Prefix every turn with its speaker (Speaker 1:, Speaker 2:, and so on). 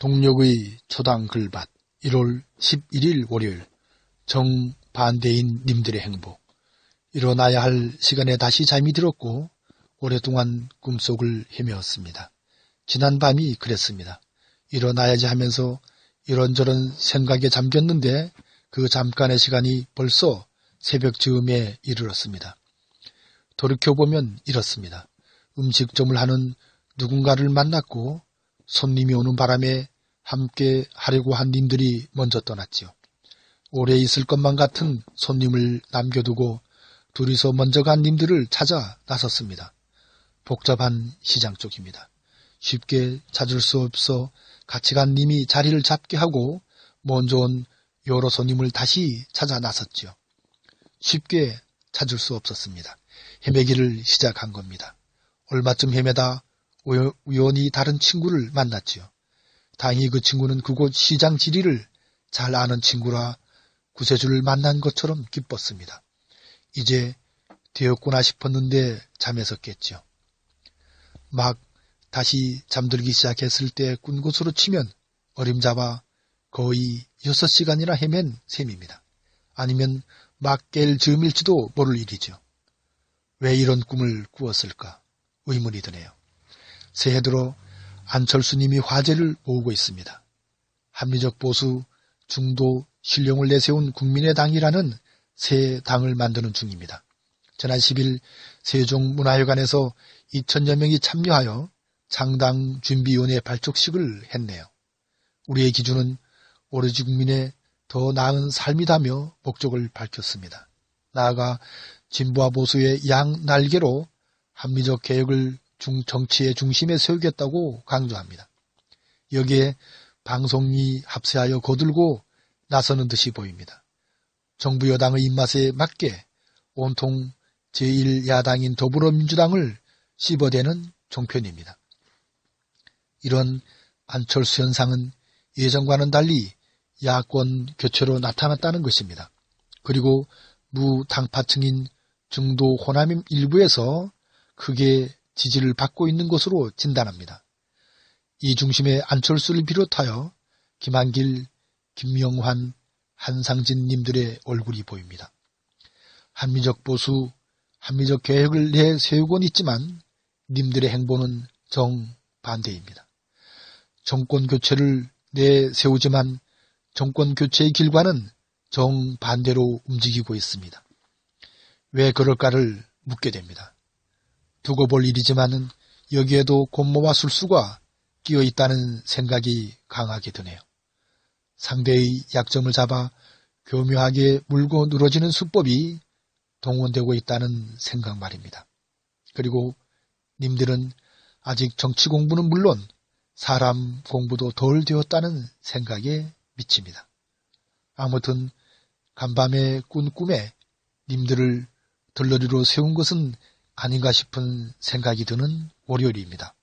Speaker 1: 동력의 초당 글밭 1월 11일 월요일 정반대인 님들의 행복 일어나야 할 시간에 다시 잠이 들었고 오랫동안 꿈속을 헤매었습니다. 지난 밤이 그랬습니다. 일어나야지 하면서 이런저런 생각에 잠겼는데 그 잠깐의 시간이 벌써 새벽 즈음에 이르렀습니다. 돌이켜보면 이렇습니다. 음식점을 하는 누군가를 만났고 손님이 오는 바람에 함께 하려고 한 님들이 먼저 떠났지요. 오래 있을 것만 같은 손님을 남겨두고 둘이서 먼저 간 님들을 찾아 나섰습니다. 복잡한 시장 쪽입니다. 쉽게 찾을 수 없어 같이 간 님이 자리를 잡게 하고 먼저 온 여러 손님을 다시 찾아 나섰지요. 쉽게 찾을 수 없었습니다. 헤매기를 시작한 겁니다. 얼마쯤 헤매다 우연히 다른 친구를 만났지요. 다행히 그 친구는 그곳 시장 지리를 잘 아는 친구라 구세주를 만난 것처럼 기뻤습니다. 이제 되었구나 싶었는데 잠에서 깼죠. 막 다시 잠들기 시작했을 때 꾼 곳으로 치면 어림잡아 거의 6시간이나 헤맨 셈입니다. 아니면 막 깰 즈음일지도 모를 일이죠. 왜 이런 꿈을 꾸었을까 의문이 드네요. 새해 들어 안철수님이 화제를 모으고 있습니다. 합리적 보수 중도 신령을 내세운 국민의당이라는 새 당을 만드는 중입니다. 지난 10일 세종문화회관에서 2천여 명이 참여하여 장당 준비위원회 발족식을 했네요. 우리의 기준은 오로지 국민의 더 나은 삶이다며 목적을 밝혔습니다. 나아가 진보와 보수의 양 날개로 합리적 개혁을 중, 정치의 중심에 세우겠다고 강조합니다. 여기에 방송이 합세하여 거들고 나서는 듯이 보입니다. 정부 여당의 입맛에 맞게 온통 제1야당인 더불어민주당을 씹어대는 종편입니다. 이런 안철수 현상은 예전과는 달리 야권 교체로 나타났다는 것입니다. 그리고 무당파층인 중도 호남 일부에서 크게 지지를 받고 있는 것으로 진단합니다. 이 중심에 안철수를 비롯하여 김한길, 김명환, 한상진 님들의 얼굴이 보입니다. 한미적 보수, 한미적 계획을 내세우곤 있지만 님들의 행보는 정반대입니다. 정권 교체를 내세우지만 정권 교체의 길과는 정반대로 움직이고 있습니다. 왜 그럴까를 묻게 됩니다. 두고 볼 일이지만은 여기에도 곤모와 술수가 끼어 있다는 생각이 강하게 드네요. 상대의 약점을 잡아 교묘하게 물고 늘어지는 수법이 동원되고 있다는 생각 말입니다. 그리고 님들은 아직 정치 공부는 물론 사람 공부도 덜 되었다는 생각에 미칩니다. 아무튼 간밤에 꾼 꿈에 님들을 들러리로 세운 것은 아닌가 싶은 생각이 드는 월요일입니다.